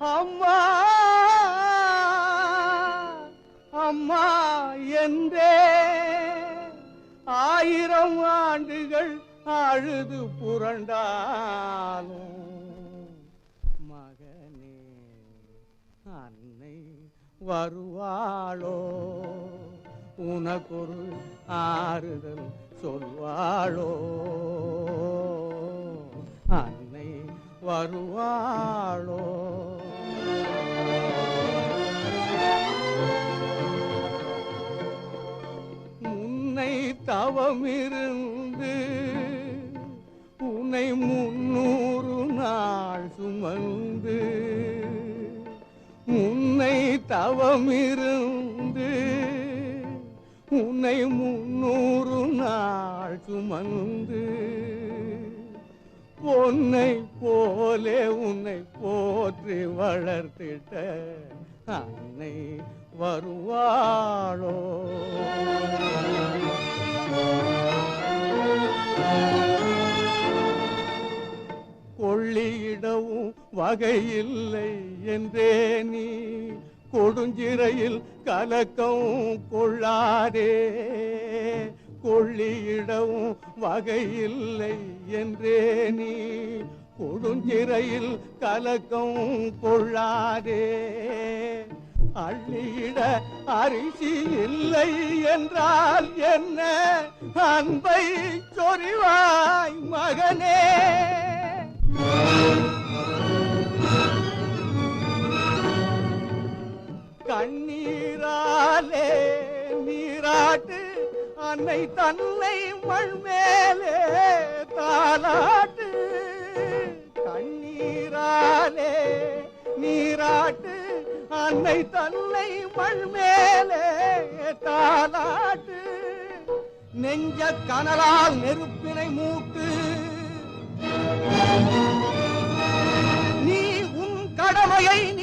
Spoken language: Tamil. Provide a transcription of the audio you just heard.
அம்மா அம்மா என்றே. ஆயிரம் ஆண்டுகள் அழுது புரண்டாலும் மகனே அன்னை வருவாளோ? உனக்கொரு ஆறுதல் சொல்வாளோ? அன்னை வருவாளோ? உன்னை தவமிருந்து உன்னை முன்னூறு நாள் சுமந்து உன்னை தவமிருந்து உன்னை முன்னூறு நாள் சுமந்து பொன்னை போலே உன்னை போற்றி வளர்த்திட்ட அன்னை வருவாளோ. கொள்ளியிடவும் வகையில்லை என்றே நீ. கொடுஞ்சிறையில் கலக்கம் கொள்ளாதே. கொள்ளியிடவும் வகையில்லை என்றே நீ. கொடுஞ்சிறையில் கலக்கம் கொள்ளாதே. அள்ளியிட அரிசி இல்லை என்றால் என்ன? அன்பை சொறிவாய் மகனே. கண்ணீராலே நீராட்டு அன்னை தன்னை மண் மேலே தாளாட்டு. கண்ணீராலே நீராட்டு அன்னை தன்னை மண் மேலே தாளாட்டு. நெஞ்ச கனலால் நெருப்பினை மூட்டு ой, ой,